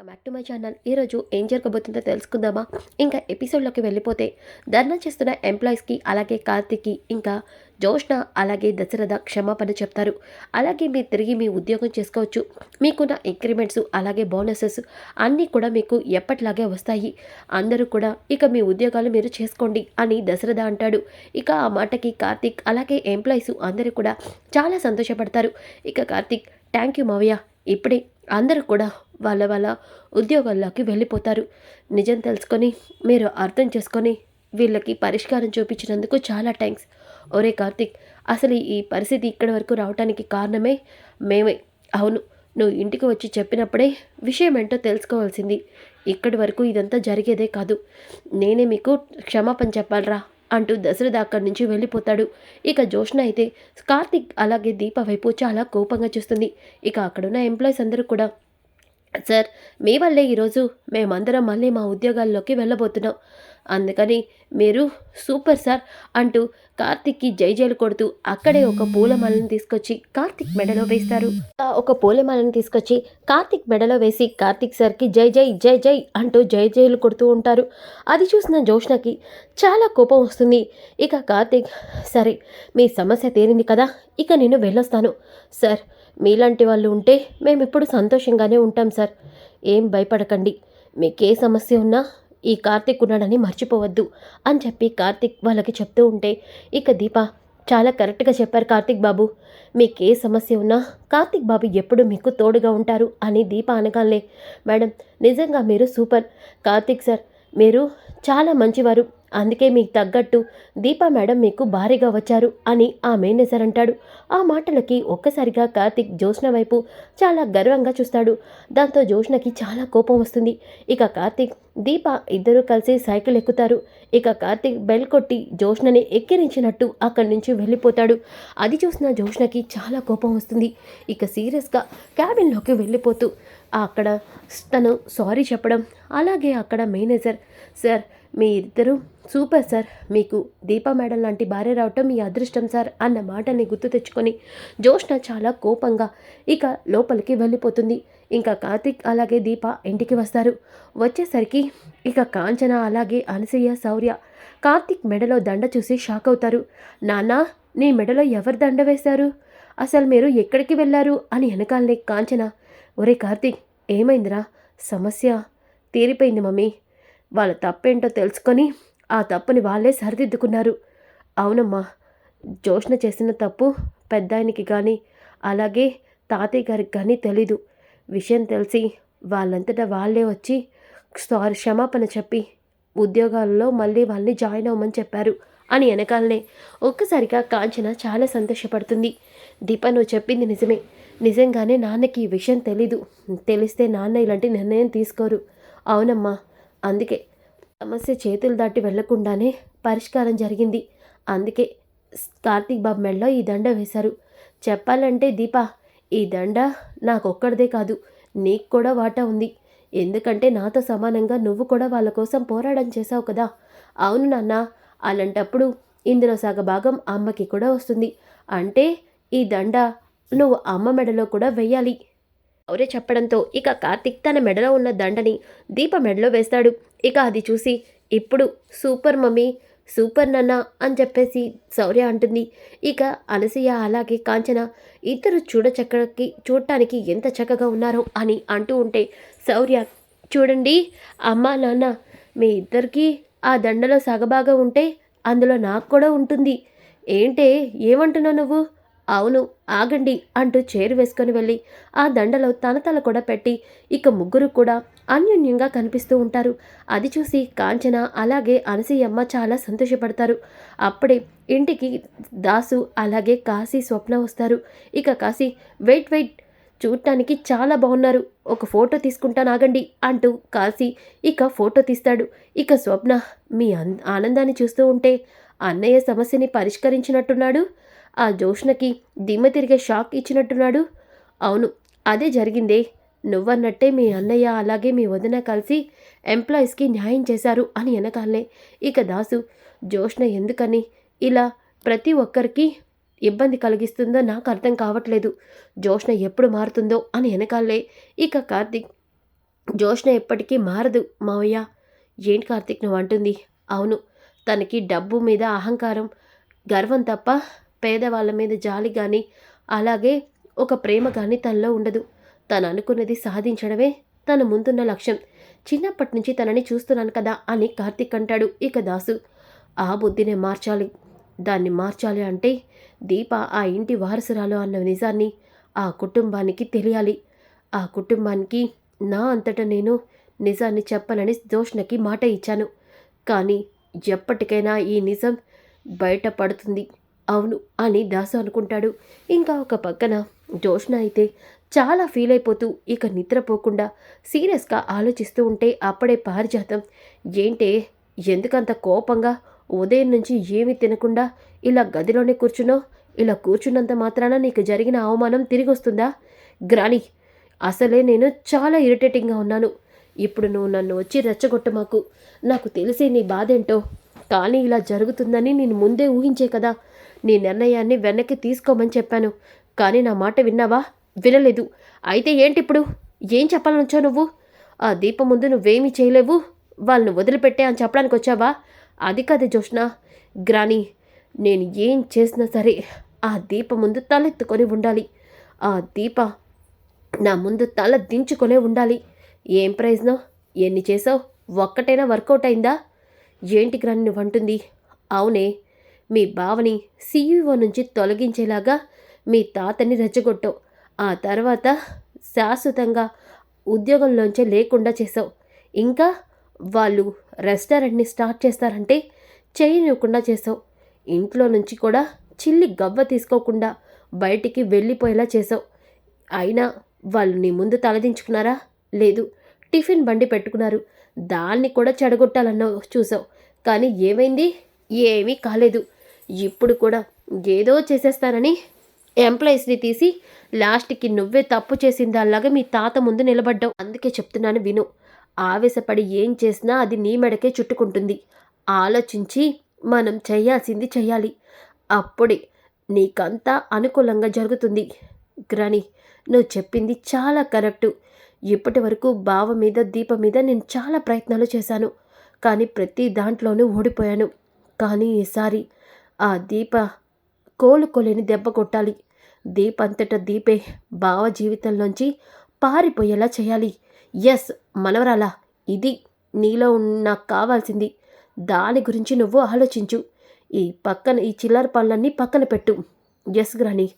Welcome back to my channel. ఈరోజు ఏం జరగబోతుందో తెలుసుకుందామా? ఇంకా ఎపిసోడ్లోకి వెళ్ళిపోతే ధర్నా చేస్తున్న ఎంప్లాయీస్కి అలాగే కార్తిక్కి ఇంకా జోష్ణ అలాగే దశరథ క్షమాపణ చెప్తారు. అలాగే మీరు తిరిగి మీ ఉద్యోగం చేసుకోవచ్చు. మీకున్న ఇంక్రిమెంట్స్ అలాగే బోనసెస్ అన్నీ కూడా మీకు ఎప్పటిలాగే వస్తాయి. అందరూ కూడా ఇక మీ ఉద్యోగాలు మీరు చేసుకోండి అని దశరథ అంటాడు. ఇక ఆ మాటకి కార్తిక్ అలాగే ఎంప్లాయీస్ అందరూ కూడా చాలా సంతోషపడతారు. ఇక కార్తిక్ థ్యాంక్ యూ మావయ్య. ఇప్పుడే అందరూ కూడా వాళ్ళ వాళ్ళ ఉద్యోగాల్లోకి వెళ్ళిపోతారు. నిజం తెలుసుకొని మీరు అర్థం చేసుకొని వీళ్ళకి పరిష్కారం చూపించినందుకు చాలా థ్యాంక్స్ ఒరే కార్తిక్ అసలు ఈ పరిస్థితి ఇక్కడి వరకు రావడానికి కారణమే మేమే. అవును నువ్వు ఇంటికి వచ్చి చెప్పినప్పుడే విషయం ఏంటో తెలుసుకోవాల్సింది. ఇక్కడి వరకు ఇదంతా జరిగేదే కాదు. నేనే మీకు క్షమాపణ చెప్పాలరా? అంటూ దశరథ అక్కడి నుంచి వెళ్ళిపోతాడు. ఇక జోష్న అయితే కార్తిక్ అలాగే దీప వైపు చాలా కోపంగా చూస్తుంది. ఇక అక్కడున్న ఎంప్లాయీస్ అందరూ కూడా సార్ మీ వల్లే ఈరోజు మేమందరం మళ్ళీ మా ఉద్యోగాల్లోకి వెళ్ళబోతున్నాం. అందుకని మీరు సూపర్ సార్ అంటూ కార్తిక్కి జై జైలు కొడుతూ అక్కడే ఒక పూలమాలను తీసుకొచ్చి కార్తిక్ మెడలో వేస్తారు. ఒక పూలమాలను తీసుకొచ్చి కార్తిక్ మెడలో వేసి కార్తిక్ సార్కి జై జై జై జై అంటూ జై జైలు కొడుతూ ఉంటారు. అది చూసిన జోష్నకి చాలా కోపం వస్తుంది. ఇక కార్తిక్ సరే మీ సమస్య తీరింది కదా ఇక నేను వెళ్ళొస్తాను. సార్ మీలాంటి వాళ్ళు ఉంటే మేము ఇప్పుడు సంతోషంగానే ఉంటాం సార్. ఏం భయపడకండి. మీకు ఏ సమస్య ఉన్నా ఈ కార్తిక్ ఉన్నాడని మర్చిపోవద్దు అని చెప్పి కార్తిక్ వాళ్ళకి చెప్తూ ఉంటే ఇక దీప చాలా కరెక్ట్గా చెప్పారు కార్తిక్ బాబు. మీకు ఏ సమస్య ఉన్నా కార్తిక్ బాబు ఎప్పుడు మీకు తోడుగా ఉంటారు అని దీప అనగానే మేడం నిజంగా మీరు సూపర్. కార్తిక్ సార్ మీరు చాలా మంచివారు. అందుకే మీకు తగ్గట్టు దీపా మేడం మీకు భారీగా వచ్చారు అని ఆ మేనేజర్ అంటాడు. ఆ మాటలకి ఒక్కసారిగా కార్తిక్ జోష్న వైపు చాలా గర్వంగా చూస్తాడు. దాంతో జోష్నకి చాలా కోపం వస్తుంది. ఇక కార్తిక్ దీప ఇద్దరూ కలిసి సైకిల్ ఎక్కుతారు. ఇక కార్తిక్ బెల్ కొట్టి జోష్నని ఎక్కిరించినట్టు అక్కడి నుంచి వెళ్ళిపోతాడు. అది చూసిన జోష్నకి చాలా కోపం వస్తుంది. ఇక సీరియస్గా క్యాబిన్లోకి వెళ్ళిపోతూ అక్కడ తను సారీ చెప్పడం అలాగే అక్కడ మేనేజర్ సార్ మీ ఇద్దరు సూపర్ సార్. మీకు దీపా మేడం లాంటి భార్య రావటం మీ అదృష్టం సార్ అన్న మాటని గుర్తు తెచ్చుకొని జోష్న చాలా కోపంగా ఇక లోపలికి వెళ్ళిపోతుంది. ఇంకా కార్తిక్ అలాగే దీప ఇంటికి వస్తారు. వచ్చేసరికి ఇక కాంచన అలాగే అనసూయ శౌర్య కార్తిక్ మెడలో దండ చూసి షాక్ అవుతారు. నానా నీ మెడలో ఎవరు దండ వేశారు? అసలు మీరు ఎక్కడికి వెళ్ళారు? అని వెనకాలనే కాంచన ఒరే కార్తీక్ ఏమైందిరా? సమస్య తీరిపోయింది మమ్మీ. వాళ్ళ తప్పేంటో తెలుసుకొని ఆ తప్పుని వాళ్ళే సరిదిద్దుకున్నారు. అవునమ్మా జోష్ణ చేసిన తప్పు పెద్దాయనికి కానీ అలాగే తాతయ్య గారికి కానీ తెలీదు. విషయం తెలిసి వాళ్ళంతటా వాళ్ళే వచ్చి సారీ క్షమాపణ చెప్పి ఉద్యోగాల్లో మళ్ళీ వాళ్ళని జాయిన్ అవ్వమని చెప్పారు. అని వెనకాలనే ఒక్కసారిగా కాంచన చాలా సంతోషపడుతుంది. దీప నువ్వు చెప్పింది నిజమే. నిజంగానే నాన్నకి ఈ విషయం తెలీదు. తెలిస్తే నాన్న ఇలాంటి నిర్ణయం తీసుకోరు. అవునమ్మా. అందుకే సమస్య చేతులు దాటి వెళ్ళకుండానే పరిష్కారం జరిగింది. అందుకే కార్తీక్ బాబు మెడలో ఈ దండ వేశారు. చెప్పాలంటే దీప ఈ దండ నాకొక్కడిదే కాదు. నీకు కూడా వాటా ఉంది. ఎందుకంటే నాతో సమానంగా నువ్వు కూడా వాళ్ళ కోసం పోరాటం చేశావు కదా. అవును నాన్న. అలాంటప్పుడు ఇందులో సగభాగం అమ్మకి కూడా వస్తుంది. అంటే ఈ దండ నువ్వు అమ్మ మెడలో కూడా వెయ్యాలి. అవరే చెప్పడంతో ఇక కార్తిక్ తన మెడలో ఉన్న దండని దీప మెడలో వేస్తాడు. ఇక అది చూసి ఇప్పుడు సూపర్ మమ్మీ సూపర్ నన్న అని చెప్పేసి శౌర్య అంటుంది. ఇక అనసూయ అలాగే కాంచన ఇద్దరు చూడచక్కకి చూడటానికి ఎంత చక్కగా ఉన్నారో అని అంటూ ఉంటే శౌర్య చూడండి అమ్మ నాన్న మీ ఇద్దరికీ ఆ దండలో సగబాగా ఉంటే అందులో నాకు కూడా ఉంటుంది. ఏంటే ఏమంటున్నావు నువ్వు? అవును ఆగండి అంటూ చేరు వేసుకొని వెళ్ళి ఆ దండలో తన తల కూడా పెట్టి ఇక ముగ్గురు కూడా అన్యోన్యంగా కనిపిస్తూ ఉంటారు. అది చూసి కాంచన అలాగే అనసూయమ్మ చాలా సంతోషపడతారు. అప్పుడే ఇంటికి దాసు అలాగే కాశీ స్వప్న వస్తారు. ఇక కాశీ వెయిట్ వెయిట్ చూడటానికి చాలా బాగున్నారు. ఒక ఫోటో తీసుకుంటాను ఆగండి అంటూ కాశీ ఇక ఫోటో తీస్తాడు. ఇక స్వప్న మీ ఆనందాన్ని చూస్తూ ఉంటే అన్నయ్య సమస్యని పరిష్కరించినట్టున్నాడు. ఆ జోష్నకి దిమ్మ తిరిగే షాక్ ఇచ్చినట్టున్నాడు. అవును అదే జరిగిందే. నువ్వన్నట్టే మీ అన్నయ్య అలాగే మీ వదిన కలిసి ఎంప్లాయీస్కి న్యాయం చేశారు అని వెనకాలనే ఇక దాసు జోష్ణ ఎందుకని ఇలా ప్రతి ఒక్కరికి ఇబ్బంది కలిగిస్తుందో నాకు అర్థం కావట్లేదు. జోష్ణ ఎప్పుడు మారుతుందో అని వెనకాలే ఇక కార్తిక్ జోష్ణ ఎప్పటికీ మారదు మావయ్య. ఏంటి కార్తిక్ నువ్వు అంటుంది. అవును తనకి డబ్బు మీద అహంకారం గర్వం తప్ప పేదవాళ్ళ మీద జాలి కానీ అలాగే ఒక ప్రేమ కానీ తనలో ఉండదు. తను అనుకున్నది సాధించడమే తన ముందున్న లక్ష్యం. చిన్నప్పటి నుంచి తనని చూస్తున్నాను కదా అని కార్తీక్ అంటాడు ఇక దాసు. ఆ బుద్ధినే మార్చాలి. దాన్ని మార్చాలి అంటే దీప ఆ ఇంటి వారసురాలు అన్న నిజాన్ని ఆ కుటుంబానికి తెలియాలి. ఆ కుటుంబానికి నా అంతటా నేను నిజాన్ని చెప్పనని జోష్నకి మాట ఇచ్చాను. కానీ ఎప్పటికైనా ఈ నిజం బయటపడుతుంది అవును అని దాసు అనుకుంటాడు. ఇంకా ఒక పక్కన జోష్న అయితే చాలా ఫీల్ అయిపోతూ ఇక నిద్రపోకుండా సీరియస్గా ఆలోచిస్తూ ఉంటే అప్పుడే పారిజాతం. ఏంటే ఎందుకంత కోపంగా ఉదయం నుంచి ఏమీ తినకుండా ఇలా గదిలోనే కూర్చునో ఇలా కూర్చున్నంత మాత్రాన నీకు జరిగిన అవమానం తిరిగి వస్తుందా గ్రాని అసలే నేను చాలా ఇరిటేటింగ్గా ఉన్నాను. ఇప్పుడు నువ్వు నన్ను వచ్చి రెచ్చగొట్ట మాకు. నాకు తెలిసే నీ బాధేంటో కానీ ఇలా జరుగుతుందని నేను ముందే ఊహించే కదా. నీ నిర్ణయాన్ని వెనక్కి తీసుకోమని చెప్పాను. కానీ నా మాట విన్నావా? వినలేదు. అయితే ఏంటి ఇప్పుడు ఏం చెప్పాలనుంచో నువ్వు? ఆ దీపం ముందు నువ్వేమీ చేయలేవు? వాళ్ళని వదిలిపెట్టే అని చెప్పడానికి వచ్చావా? అది కాదు జోష్ణ గ్రాని నేను ఏం చేసినా సరే ఆ దీప ముందు తలెత్తుకొని ఉండాలి. ఆ దీప నా ముందు తల దించుకొనే ఉండాలి. ఏం ప్రయోజనం? ఎన్ని చేసావు? ఒక్కటైనా వర్కౌట్ అయిందా? ఏంటి గ్రాని నువ్వు అంటుంది అవునే మీ బావని సీఈఓ నుంచి తొలగించేలాగా మీ తాతని రెచ్చగొట్టావు. ఆ తర్వాత శాశ్వతంగా ఉద్యోగంలోంచే లేకుండా చేసావు ఇంకా వాళ్ళు రెస్టారెంట్ని స్టార్ట్ చేస్తారంటే చేయనివ్వకుండా చేసావు ఇంట్లో నుంచి కూడా చిల్లి గవ్వ తీసుకోకుండా బయటికి వెళ్ళిపోయేలా చేసావు అయినా వాళ్ళు నీ ముందు తలదించుకున్నారా? లేదు. టిఫిన్ బండి పెట్టుకున్నారు. దాన్ని కూడా చెడగొట్టాలన్నావు చూసావు కానీ ఏమైంది? ఏమీ కాలేదు. ఇప్పుడు కూడా ఏదో చేసేస్తానని ఎంప్లాయీస్ని తీసి లాస్ట్కి నువ్వే తప్పు చేసిన దానిలాగా మీ తాత ముందు నిలబడ్డావు. అందుకే చెప్తున్నాను విను. ఆవేశపడి ఏం చేసినా అది నీ మెడకే చుట్టుకుంటుంది. ఆలోచించి మనం చేయాల్సింది చేయాలి. అప్పుడే నీకంతా అనుకూలంగా జరుగుతుంది. గ్రాని నువ్వు చెప్పింది చాలా కరెక్టు. ఇప్పటి వరకు బావ మీద దీప మీద నేను చాలా ప్రయత్నాలు చేశాను. కానీ ప్రతి దాంట్లోనూ ఓడిపోయాను. కానీ ఈసారి ఆ దీప కోలుకోలేని దెబ్బ కొట్టాలి. దీపంతట అంతటా దీపే భావ జీవితంలోంచి పారిపోయేలా చేయాలి. ఎస్ మనవరాలా ఇది నీలో నాకు కావాల్సింది. దాని గురించి నువ్వు ఆలోచించు. ఈ పక్కన ఈ చిల్లర పనులన్నీ పక్కన పెట్టు. ఎస్ గ్రాని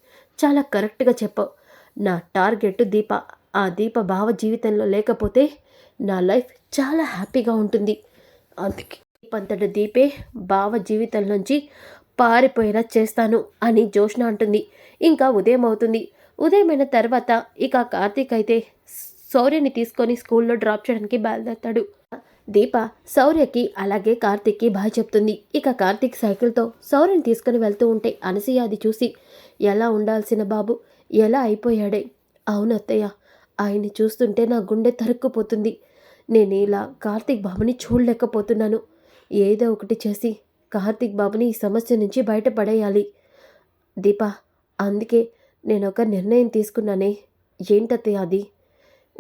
చాలా కరెక్ట్గా చెప్పావు. నా టార్గెట్ దీప. ఆ దీప భావ జీవితంలో లేకపోతే నా లైఫ్ చాలా హ్యాపీగా ఉంటుంది. అందుకే దీపంతట దీపే భావ జీవితంలోంచి పారిపోయేలా చేస్తాను అని జోష్ణ అంటుంది. ఇంకా ఉదయం అవుతుంది. ఉదయమైన తర్వాత ఇక కార్తీక్ అయితే శౌర్యని తీసుకొని స్కూల్లో డ్రాప్ చేయడానికి బయలుదేరతాడు. దీప శౌర్యకి అలాగే కార్తీక్కి బాయ్ చెప్తుంది. ఇక కార్తీక్ సైకిల్తో శౌర్యని తీసుకుని వెళ్తూ ఉంటే అనసూయ అది చూసి ఎలా ఉండాల్సిన బాబు? ఎలా అయిపోయాడే? అవును అత్తయ్య. ఆయన్ని చూస్తుంటే నా గుండె తరుక్కుపోతుంది. నేను ఇలా కార్తీక్ బాబుని చూడలేకపోతున్నాను. ఏదో ఒకటి చేసి కార్తిక్ బాబుని ఈ సమస్య నుంచి బయటపడేయాలి. దీప అందుకే నేను ఒక నిర్ణయం తీసుకున్నానే. ఏంటత్తయ్య అది?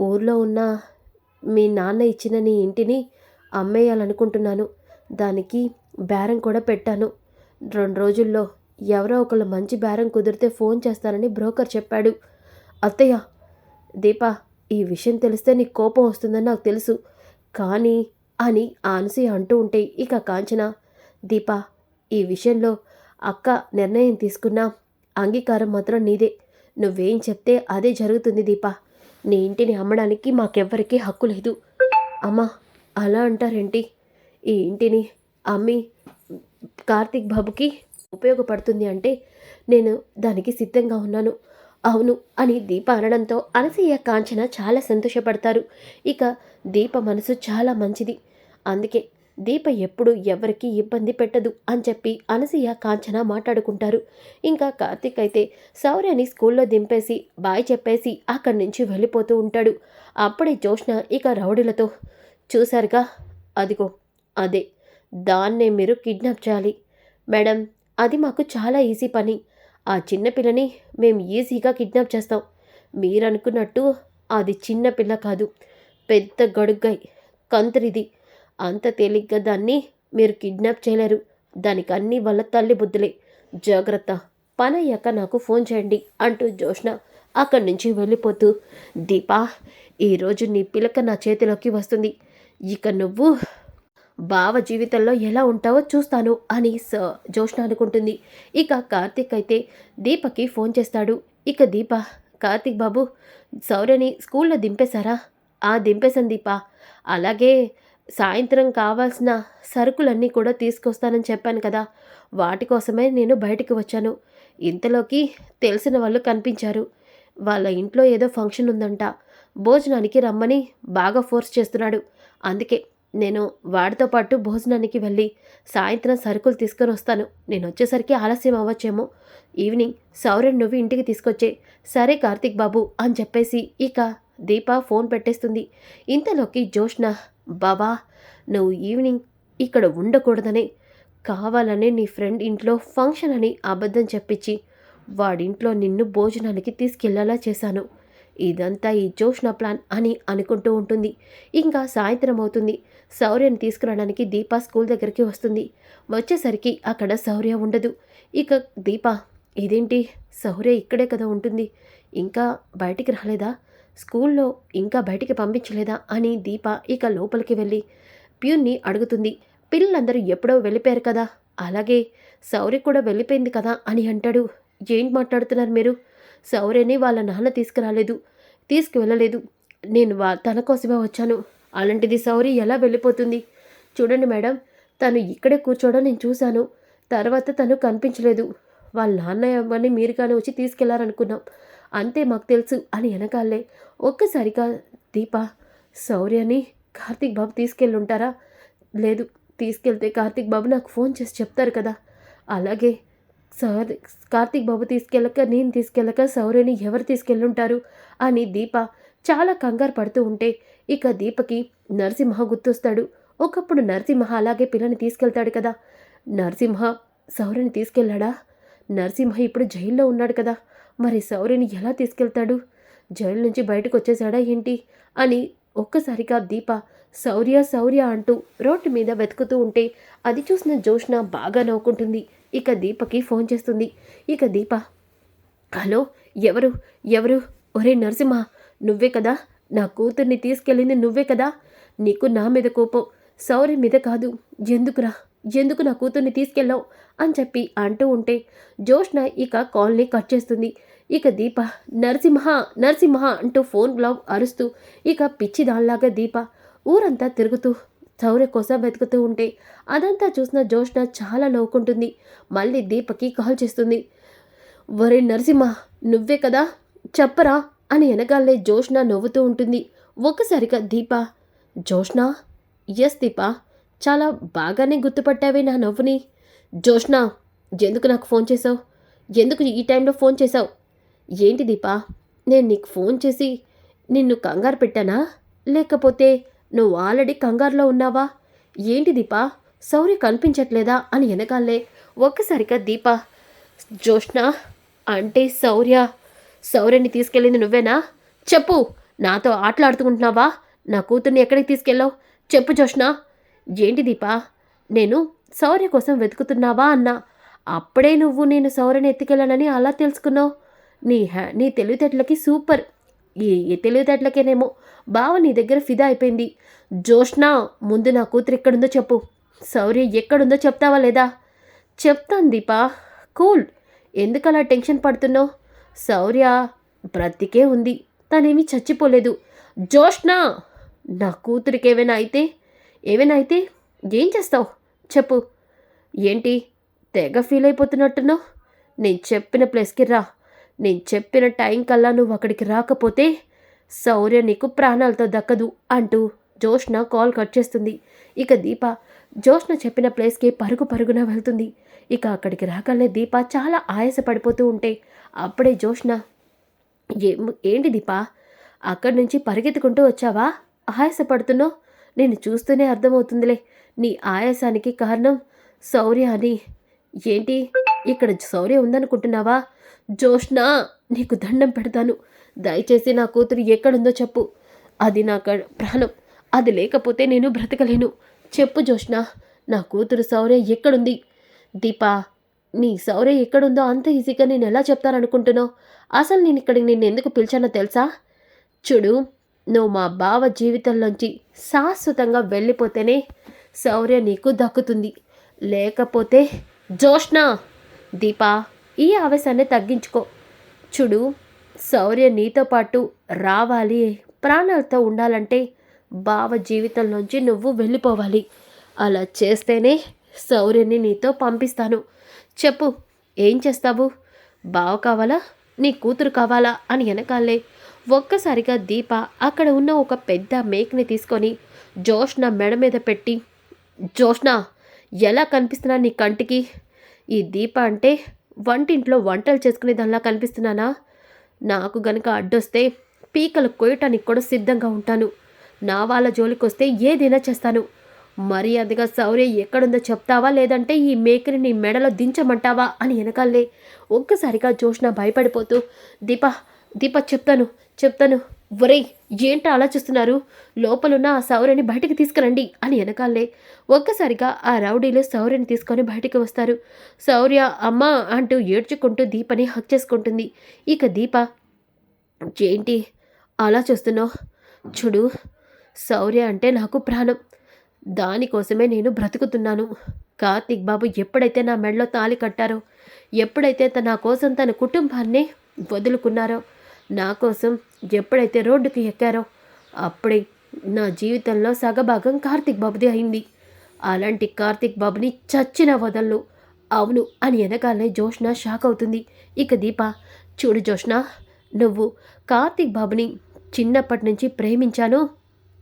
ఊర్లో ఉన్న మీ నాన్న ఇచ్చిన నీ ఇంటిని అమ్మేయాలనుకుంటున్నాను. దానికి బేరం కూడా పెట్టాను. రెండు రోజుల్లో ఎవరో ఒకళ్ళు మంచి బేరం కుదిరితే ఫోన్ చేస్తానని బ్రోకర్ చెప్పాడు. అత్తయ్య దీప ఈ విషయం తెలిస్తే నీకు కోపం వస్తుందని నాకు తెలుసు. కానీ అని ఆనసి అంటూ ఉంటే ఇక కాంచన దీప ఈ విషయంలో అక్క నిర్ణయం తీసుకున్నా అంగీకారం మాత్రం నీదే. నువ్వేం చెప్తే అదే జరుగుతుంది దీప. నీ ఇంటిని అమ్మడానికి మాకెవ్వరికీ హక్కు లేదు. అమ్మా అలా అంటారేంటి? ఈ ఇంటిని అమ్మి కార్తీక్ బాబుకి ఉపయోగపడుతుంది అంటే నేను దానికి సిద్ధంగా ఉన్నాను. అవును అని దీప అనడంతో అనసూయ కాంచన చాలా సంతోషపడతారు. ఇక దీప మనసు చాలా మంచిది. అందుకే దీప ఎప్పుడు ఎవరికి ఇబ్బంది పెట్టదు అని చెప్పి అనసూయ కాంచన మాట్లాడుకుంటారు. ఇంకా కార్తీక్ అయితే శౌర్యని స్కూల్లో దింపేసి బాయ్ చెప్పేసి అక్కడి నుంచి వెళ్ళిపోతూ ఉంటాడు. అప్పుడే జోష్న ఇక రౌడీలతో చూశారుగా? అదిగో అదే. దాన్నే మీరు కిడ్నాప్ చేయాలి. మేడం అది మాకు చాలా ఈజీ పని. ఆ చిన్నపిల్లని మేము ఈజీగా కిడ్నాప్ చేస్తాం. మీరు అనుకున్నట్టు అది చిన్నపిల్ల కాదు. పెద్ద గడుగ్గాయి కంత్రిది. అంత తేలిగ్గా దాన్ని మీరు కిడ్నాప్ చేయలేరు. దానికి అన్ని వాళ్ళ తల్లి బుద్ధులే. జాగ్రత్త. పని అయ్యాక నాకు ఫోన్ చేయండి అంటూ జోష్న అక్కడి నుంచి వెళ్ళిపోతూ దీపా ఈరోజు నీ పిలక నా చేతిలోకి వస్తుంది. ఇక నువ్వు బావ జీవితంలో ఎలా ఉంటావో చూస్తాను అని స జోష్న అనుకుంటుంది. ఇక కార్తీక్ అయితే దీపకి ఫోన్ చేస్తాడు. ఇక దీప కార్తీక్ బాబు సౌర్యని స్కూల్లో దింపేశారా? ఆ దింపేశాను దీప. అలాగే సాయంత్రం కావాల్సిన సరుకులన్నీ కూడా తీసుకొస్తానని చెప్పాను కదా. వాటి కోసమే నేను బయటికి వచ్చాను. ఇంతలోకి తెలిసిన వాళ్ళు కనిపించారు. వాళ్ళ ఇంట్లో ఏదో ఫంక్షన్ ఉందంట. భోజనానికి రమ్మని బాగా ఫోర్స్ చేస్తున్నాడు. అందుకే నేను వాడితో పాటు భోజనానికి వెళ్ళి సాయంత్రం సరుకులు తీసుకొని వస్తాను. నేను వచ్చేసరికి ఆలస్యం అవ్వచ్చేమో. ఈవినింగ్ సౌరన్ నువ్వు ఇంటికి తీసుకొచ్చే. సరే కార్తీక్ బాబు అని చెప్పేసి ఇక దీప ఫోన్ పెట్టేస్తుంది. ఇంతలోకి జోష్న బాబా నువ్వు ఈవినింగ్ ఇక్కడ ఉండకూడదని. కావాలనే నీ ఫ్రెండ్ ఇంట్లో ఫంక్షన్ అని అబద్ధం చెప్పించి వాడింట్లో నిన్ను భోజనానికి తీసుకెళ్ళేలా చేశాను. ఇదంతా ఈ జోష్ణ ప్లాన్ అని అనుకుంటూ ఉంటుంది. ఇంకా సాయంత్రం అవుతుంది. శౌర్యని తీసుకురావడానికి దీప స్కూల్ దగ్గరికి వస్తుంది. వచ్చేసరికి అక్కడ శౌర్య ఉండదు. ఇక దీప ఇదేంటి? శౌర్య ఇక్కడే కదా ఉంటుంది. ఇంకా బయటికి రాలేదా? స్కూల్లో ఇంకా బయటికి పంపించలేదా అని దీప ఇక లోపలికి వెళ్ళి ప్యూన్ని అడుగుతుంది. పిల్లలందరూ ఎప్పుడో వెళ్ళిపోయారు కదా? అలాగే సౌరి కూడా వెళ్ళిపోయింది కదా అని అంటాడు. ఏంటి మాట్లాడుతున్నారు మీరు? శౌర్యని వాళ్ళ నాన్న తీసుకురాలేదు. తీసుకువెళ్ళలేదు. నేను వా తన కోసమే వచ్చాను. అలాంటిది సౌరి ఎలా వెళ్ళిపోతుంది? చూడండి మేడం తను ఇక్కడే కూర్చోవడం నేను చూశాను. తర్వాత తను కనిపించలేదు. వాళ్ళ నాన్న అమ్మని మీరు కానీ వచ్చి తీసుకెళ్ళారనుకున్నాం. అంతే మాకు తెలుసు అని వెనకాలే. ఒక్కసారిగా దీప శౌర్యని కార్తీక్ బాబు తీసుకెళ్ళుంటారా? లేదు తీసుకెళ్తే కార్తీక్ బాబు నాకు ఫోన్ చేసి చెప్తారు కదా. అలాగే సార్ కార్తీక్ బాబు తీసుకెళ్ళక నేను తీసుకెళ్ళక శౌర్యని ఎవరు తీసుకెళ్ళుంటారు? అని దీప చాలా కంగారు పడుతూ ఉంటే ఇక దీపకి నరసింహ గుర్తొస్తాడు. ఒకప్పుడు నరసింహ అలాగే పిల్లని తీసుకెళ్తాడు కదా. నరసింహ శౌర్యని తీసుకెళ్ళాడా? నరసింహ ఇప్పుడు జైల్లో ఉన్నాడు కదా. మరి శౌర్యని ఎలా తీసుకెళ్తాడు? జైలు నుంచి బయటకు వచ్చేసాడా ఏంటి? అని ఒక్కసారిగా దీప శౌర్య శౌర్య అంటూ రోడ్డు మీద వెతుకుతూ ఉంటే అది చూసిన జోష్న బాగా నవ్వుకుంటుంది. ఇక దీపకి ఫోన్ చేస్తుంది. ఇక దీప హలో ఎవరు? ఎవరు? ఒరే నరసింహ నువ్వే కదా? నా కూతుర్ని తీసుకెళ్ళింది నువ్వే కదా? నీకు నా మీద కోపం. శౌర్య మీద కాదు. ఎందుకురా? ఎందుకు నా కూతుర్ని తీసుకెళ్ళావు? అని చెప్పి అంటూ ఉంటే జోష్న ఇక కాల్ని కట్ చేస్తుంది. ఇక దీప నరసింహ నరసింహ అంటూ ఫోన్ అరుస్తూ ఇక పిచ్చి దానిలాగా దీప ఊరంతా తిరుగుతూ శౌర్య కోసం వెతుకుతూ ఉంటే అదంతా చూసిన జోష్న చాలా నవ్వుకుంటుంది. మళ్ళీ దీపకి కాల్ చేస్తుంది. వరే నరసింహ నువ్వే కదా? చెప్పరా? అని వెనకాలే జోష్న నవ్వుతూ ఉంటుంది. ఒక్కసారిగా దీప జోష్న? ఎస్ దీప. చాలా బాగానే గుర్తుపట్టావే నా నవ్వుని. జోష్న ఎందుకు నాకు ఫోన్ చేసావు ఎందుకు ఈ టైంలో ఫోన్ చేసావు ఏంటి దీపా? నేను నీకు ఫోన్ చేసి నిన్ను కంగారు పెట్టానా? లేకపోతే నువ్వు ఆల్రెడీ కంగారులో ఉన్నావా? ఏంటి దీపా? సౌర్య కనిపించట్లేదా? అని వెనకాలే ఒక్కసారిగా దీప జోష్ణ అంటే శౌర్య శౌర్యని తీసుకెళ్ళింది నువ్వేనా? చెప్పు నాతో ఆటలాడుకుంటున్నావా? నా కూతుర్ని ఎక్కడికి తీసుకెళ్ళావు? చెప్పు జోష్ణ ఏంటి దీపా? నేను శౌర్య కోసం వెతుకుతున్నావా? అన్నా. అప్పుడే నువ్వు నేను శౌర్యని ఎత్తుకెళ్ళానని అలా తెలుసుకున్నావు? నీ హ్యా నీ తెలివితేటలకి సూపర్. ఈ తెలివితేటలకేనేమో బావ నీ దగ్గర ఫిదా అయిపోయింది. జోష్నా ముందు నా కూతురు ఎక్కడుందో చెప్పు. శౌర్య ఎక్కడుందో చెప్తావా లేదా? చెప్తాను దీపా. కూల్. ఎందుకలా టెన్షన్ పడుతున్నావు? శౌర్య బ్రతికే ఉంది. తనేమీ చచ్చిపోలేదు. జోష్నా నా కూతురికి ఏమైనా అయితే ఏమైనా అయితే ఏం చేస్తావు? చెప్పు. ఏంటి? తెగ ఫీల్ అయిపోతున్నట్టున్నావు? నేను చెప్పిన ప్లేస్కి రా. నేను చెప్పిన టైం కల్లా నువ్వు అక్కడికి రాకపోతే శౌర్య నీకు ప్రాణాలతో దక్కదు అంటూ జోష్న కాల్ కట్ చేస్తుంది. ఇక దీప జోష్న చెప్పిన ప్లేస్కి పరుగు పరుగున వెళ్తుంది. ఇక అక్కడికి రాగానే దీప చాలా ఆయాస పడిపోతూ ఉంటే అప్పుడే జోష్న ఏం ఏంటి దీప? అక్కడి నుంచి పరిగెత్తుకుంటూ వచ్చావా? ఆయాసపడుతున్నావు? నేను చూస్తూనే అర్థమవుతుందిలే. నీ ఆయాసానికి కారణం శౌర్య అని. ఏంటి? ఇక్కడ శౌర్య ఉందనుకుంటున్నావా? జోష్నా నీకు దండం పెడతాను. దయచేసి నా కూతురు ఎక్కడుందో చెప్పు. అది నా ప్రాణం. అది లేకపోతే నేను బ్రతకలేను. చెప్పు జోష్న నా కూతురు శౌర్య ఎక్కడుంది? దీపా నీ శౌర్య ఎక్కడుందో అంత ఈజీగా నేను ఎలా చెప్తాననుకుంటున్నావు? అసలు నేను ఇక్కడికి నేను ఎందుకు పిలిచానో తెలుసా? చూడు నువ్వు మా బావ జీవితంలోంచి శాశ్వతంగా వెళ్ళిపోతేనే శౌర్య నీకు దక్కుతుంది. లేకపోతే జోష్న దీపా ఈ ఆవేశాన్ని తగ్గించుకో. చూడు శౌర్య నీతో పాటు రావాలి. ప్రాణాలతో ఉండాలంటే బావ జీవితంలోంచి నువ్వు వెళ్ళిపోవాలి. అలా చేస్తేనే శౌర్యని నీతో పంపిస్తాను. చెప్పు ఏం చేస్తావు? బావ కావాలా? నీ కూతురు కావాలా? అని వెనకాలే. ఒక్కసారిగా దీప అక్కడ ఉన్న ఒక పెద్ద మేక్ని తీసుకొని జోష్న మెడ మీద పెట్టి జోష్న ఎలా కనిపిస్తున్నా నీ కంటికి? ఈ దీప అంటే వంటింట్లో వంటలు చేసుకునే దానిలా కనిపిస్తున్నానా? నాకు గనక అడ్డొస్తే పీకలు కొయ్యటానికి కూడా సిద్ధంగా ఉంటాను. నా వాళ్ళ జోలికొస్తే ఏదైనా చేస్తాను. మర్యాదగా శౌర్య ఎక్కడుందో చెప్తావా? లేదంటే ఈ మేకని నీ మెడలో దించమంటావా? అని వెనకాలే ఒక్కసారిగా జోష్న భయపడిపోతూ దీప దీప చెప్తాను చెప్తాను. ఒరేయ్ ఏంటో ఆలోచిస్తున్నారు లోపలున్న ఆ సౌర్యని బయటికి తీసుకురండి అని వెనకాలే ఒక్కసారిగా ఆ రౌడీలు శౌర్యని తీసుకొని బయటికి వస్తారు. శౌర్య అమ్మ అంటూ ఏడ్చుకుంటూ దీపని హక్ చేసుకుంటుంది. ఇక దీప ఏంటి? అలా చూస్తున్నావు? చూడు శౌర్య అంటే నాకు ప్రాణం. దానికోసమే నేను బ్రతుకుతున్నాను. కార్తీక్ బాబు ఎప్పుడైతే నా మెడలో తాళి కట్టారో ఎప్పుడైతే తన నా కోసం తన కుటుంబాన్నే వదులుకున్నారో నా కోసం ఎప్పుడైతే రోడ్డుకి ఎక్కారో అప్పుడే నా జీవితంలో సగభాగం కార్తీక్ బాబుది అయింది. అలాంటి కార్తీక్ బాబుని చచ్చిన వదళ్ళు అవును అని వెనకాలనే జోష్న షాక్ అవుతుంది. ఇక దీప చూడు జోష్న నువ్వు కార్తీక్ బాబుని చిన్నప్పటి నుంచి ప్రేమించాను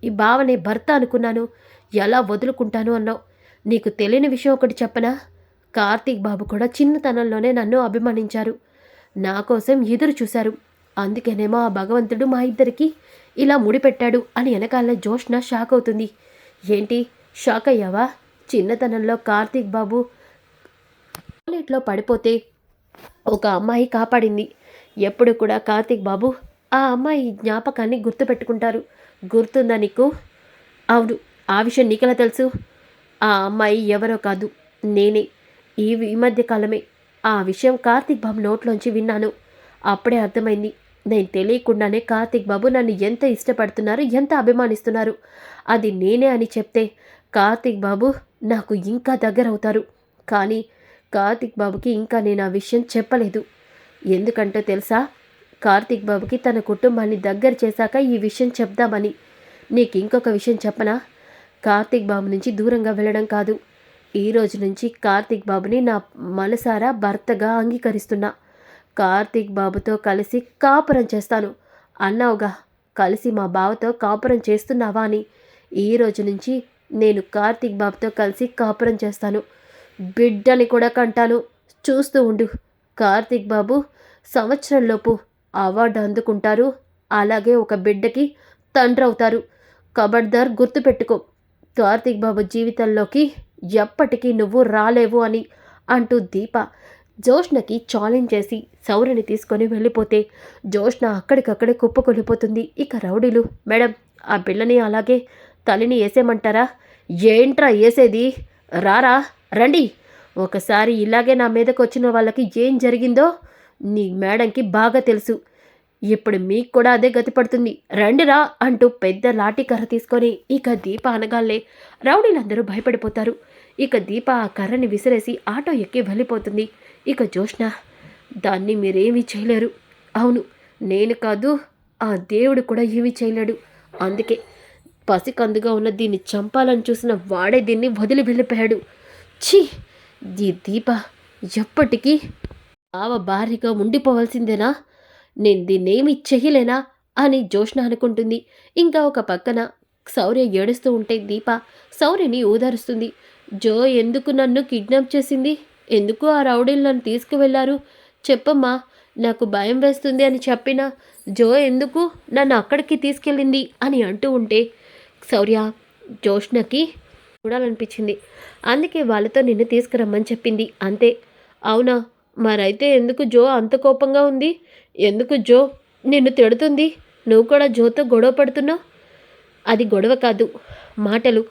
ఈ బావనే భర్త అనుకున్నాను ఎలా వదులుకుంటాను అన్నావు? నీకు తెలియని విషయం ఒకటి చెప్పనా? కార్తీక్ బాబు కూడా చిన్నతనంలోనే నన్ను అభిమానించారు. నా కోసం ఎదురు చూశారు. అందుకేనేమో ఆ భగవంతుడు మా ఇద్దరికి ఇలా ముడిపెట్టాడు అని వెనకాల జోష్న షాక్ అవుతుంది. ఏంటి? షాక్ అయ్యావా? చిన్నతనంలో కార్తీక్ బాబు టాయిలెట్లో పడిపోతే ఒక అమ్మాయి కాపాడింది. ఎప్పుడు కూడా కార్తీక్ బాబు ఆ అమ్మాయి జ్ఞాపకాన్ని గుర్తుపెట్టుకుంటారు. గుర్తుందా నీకు? అవును. ఆ విషయం నీకెలా తెలుసు? ఆ అమ్మాయి ఎవరో కాదు. నేనే. ఈ ఈ మధ్య కాలమే. ఆ విషయం కార్తీక్ బాబు నోట్లోంచి విన్నాను. అప్పుడే అర్థమైంది. నేను తెలియకుండానే కార్తిక్ బాబు నన్ను ఎంత ఇష్టపడుతున్నారు ఎంత అభిమానిస్తున్నారు? అది నేనే అని చెప్తే కార్తీక్ బాబు నాకు ఇంకా దగ్గర అవుతారు కానీ కార్తీక్ బాబుకి ఇంకా నేను ఆ విషయం చెప్పలేదు. ఎందుకంటే తెలుసా? కార్తీక్ బాబుకి తన కుటుంబాన్ని దగ్గర చేశాక ఈ విషయం చెప్దామని. నీకు ఇంకొక విషయం చెప్పనా? కార్తీక్ బాబు నుంచి దూరంగా వెళ్ళడం కాదు. ఈ రోజు నుంచి కార్తీక్ బాబుని నా మనసారా భర్తగా అంగీకరిస్తున్నా. కార్తీక్ బాబుతో కలిసి కాపురం చేస్తాను. అన్నావుగా కలిసి మా బావతో కాపురం చేస్తున్నావా అని. ఈ రోజు నుంచి నేను కార్తీక్ బాబుతో కలిసి కాపురం చేస్తాను. బిడ్డని కూడా కంటాను. చూస్తూ ఉండు. కార్తీక్ బాబు సంవత్సరంలోపు అవార్డు అందుకుంటారు. అలాగే ఒక బిడ్డకి తండ్రి అవుతారు కబడ్దార్ గుర్తుపెట్టుకో. కార్తీక్ బాబు జీవితంలోకి ఎప్పటికీ నువ్వు రాలేవు అని అంటూ దీప జోష్నకి ఛాలెంజ్ చేసి సౌరిని తీసుకొని వెళ్ళిపోతే జోష్న అక్కడికక్కడే కుప్పకొలిపోతుంది ఇక రౌడీలు మేడం ఆ పిల్లని అలాగే తల్లిని వేసేయమంటారా ఏంట్రా వేసేది రారా? రండి. ఒకసారి ఇలాగే నా మీదకు వచ్చిన వాళ్ళకి ఏం జరిగిందో నీ మేడంకి బాగా తెలుసు. ఇప్పుడు మీకు కూడా అదే గతి పడుతుంది. రండిరా అంటూ పెద్ద లాఠీ కర్ర తీసుకొని ఇక దీప అనగాలే రౌడీలందరూ భయపడిపోతారు. ఇక దీప ఆ కర్రని విసిరేసి ఆటో ఎక్కి వెళ్ళిపోతుంది. ఇక జోష్ణ దాన్ని మీరేమీ చేయలేరు. అవును నేను కాదు ఆ దేవుడు కూడా ఏమీ చేయలేడు. అందుకే పసికందుగా ఉన్న దీన్ని చంపాలని చూసిన వాడే దీన్ని వదిలి వెళ్ళిపోయాడు. ఛీ ఈ దీప ఎప్పటికీ ఆవ భార్యగా ఉండిపోవాల్సిందేనా? నేను దీన్నేమి చెయ్యలేనా అని జోష్ణ అనుకుంటుంది. ఇంకా ఒక పక్కన శౌర్య ఏడుస్తూ ఉంటే దీప శౌర్యని ఊదరుస్తుంది. జో ఎందుకు నన్ను కిడ్నాప్ చేసింది? ఎందుకు ఆ రౌడీలు నన్ను తీసుకువెళ్ళారు చెప్పమ్మా నాకు భయం వేస్తుంది అని చెప్పిన జో ఎందుకు నన్ను అక్కడికి తీసుకెళ్ళింది అని అంటూ ఉంటే శౌర్య జోష్నకి చూడాలనిపించింది. అందుకే వాళ్ళతో నిన్ను తీసుకురమ్మని చెప్పింది. అంతే. అవునా? మరైతే ఎందుకు జో అంత కోపంగా ఉంది? ఎందుకు జో నిన్ను తిడుతుంది? నువ్వు కూడా జోతో గొడవ పడుతున్నావు అది గొడవ కాదు మాటలు.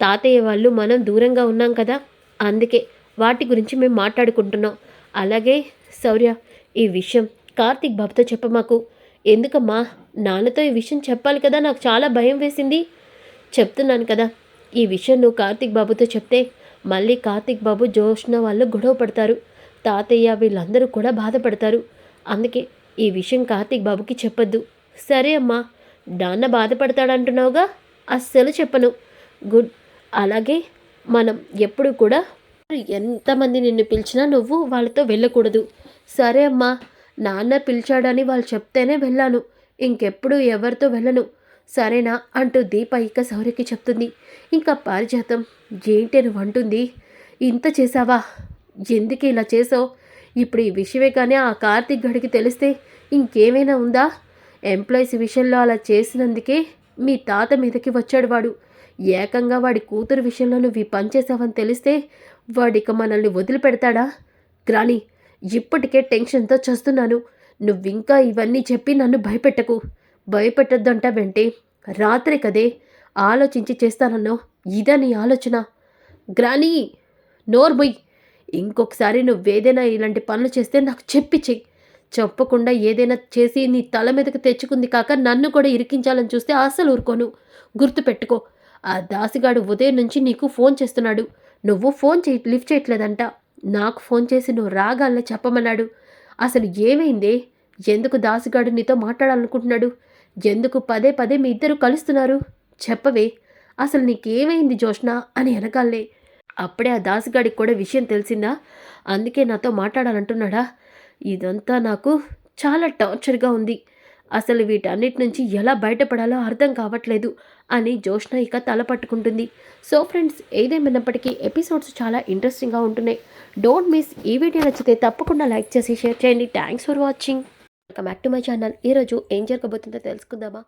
తాతయ్య వాళ్ళు మనం దూరంగా ఉన్నాం కదా అందుకే. వాటి గురించి మేము మాట్లాడుకుంటున్నాం. అలాగే శౌర్య ఈ విషయం కార్తీక్ బాబుతో చెప్పమాకు. ఎందుకమ్మా నాన్నతో ఈ విషయం చెప్పాలి కదా నాకు చాలా భయం వేసింది. చెప్తున్నాను కదా ఈ విషయం నువ్వు కార్తీక్ బాబుతో చెప్తే మళ్ళీ కార్తీక్ బాబు జోష్న వాళ్ళు గొడవ పడతారు. తాతయ్య వీళ్ళందరూ కూడా బాధపడతారు. అందుకే ఈ విషయం కార్తీక్ బాబుకి చెప్పొద్దు. సరే అమ్మా నాన్న బాధపడతాడంటున్నావుగా? అస్సలు చెప్పను. గుడ్. అలాగే మనం ఎప్పుడు కూడా ఎంతమంది నిన్ను పిలిచినా నువ్వు వాళ్ళతో వెళ్ళకూడదు. సరే అమ్మా నాన్న పిలిచాడని వాళ్ళు చెప్తేనే వెళ్ళాను. ఇంకెప్పుడు ఎవరితో వెళ్ళను? సరేనా అంటూ దీప ఇక సౌర్యకి చెప్తుంది. ఇంకా పారిజాతం ఏంటి నువ్వు అంటుంది? ఇంత చేసావా ఎందుకు ఇలా చేసావు ఇప్పుడు ఈ విషయమే కానీ ఆ కార్తీక్ గడికి తెలిస్తే ఇంకేమైనా ఉందా? ఎంప్లాయీస్ విషయంలో అలా చేసినందుకే మీ తాత మీదకి వచ్చాడు వాడు. ఏకంగా వాడి కూతురు విషయంలో నువ్వు పనిచేసావని పని చేసావని తెలిస్తే వాడిక మనల్ని వదిలిపెడతాడా? గ్రాని ఇప్పటికే టెన్షన్తో చేస్తున్నాను. నువ్వింకా ఇవన్నీ చెప్పి నన్ను భయపెట్టకు. భయపెట్టొద్దంటావంటే రాత్రి కదే. ఆలోచించి చేస్తానన్నో ఇదా నీ ఆలోచన? గ్రాని నోర్బుయ్ ఇంకొకసారి నువ్వేదైనా ఇలాంటి పనులు చేస్తే నాకు చెప్పి చెయ్యి. చెప్పకుండా ఏదైనా చేసి నీ తల మీదకి తెచ్చుకుంది కాక నన్ను కూడా ఇరికించాలని చూస్తే అసలు ఊరుకోను. గుర్తుపెట్టుకో. ఆ దాసిగాడు ఉదయం నుంచి నీకు ఫోన్ చేస్తున్నాడు. నువ్వు ఫోన్ చేయ లిఫ్ట్ చేయట్లేదంట. నాకు ఫోన్ చేసి నువ్వు రాగాలని చెప్పమన్నాడు. అసలు ఏమైందే? ఎందుకు దాసుగాడు నీతో మాట్లాడాలనుకుంటున్నాడు? ఎందుకు పదే పదే మీ ఇద్దరు కలుస్తున్నారు? చెప్పవే. అసలు నీకేమైంది జోష్ణ అని వెనకాలే అప్పుడే ఆ దాసుగాడికి కూడా విషయం తెలిసిందా? అందుకే నాతో మాట్లాడాలంటున్నాడా? ఇదంతా నాకు చాలా టార్చర్గా ఉంది. అసలు వీటన్నిటి నుంచి ఎలా బయటపడాలో అర్థం కావట్లేదు అని జోష్ణ ఇక తల పట్టుకుంటుంది. సో ఫ్రెండ్స్ ఏదేమైనప్పటికీ ఎపిసోడ్స్ చాలా ఇంట్రెస్టింగ్గా ఉంటున్నాయి. డోంట్ మిస్ ఈ వీడియో నచ్చితే తప్పకుండా లైక్ చేసి షేర్ చేయండి. Thanks for watching welcome back to my channel ఈరోజు ఏం జరగబోతుందో తెలుసుకుందామా?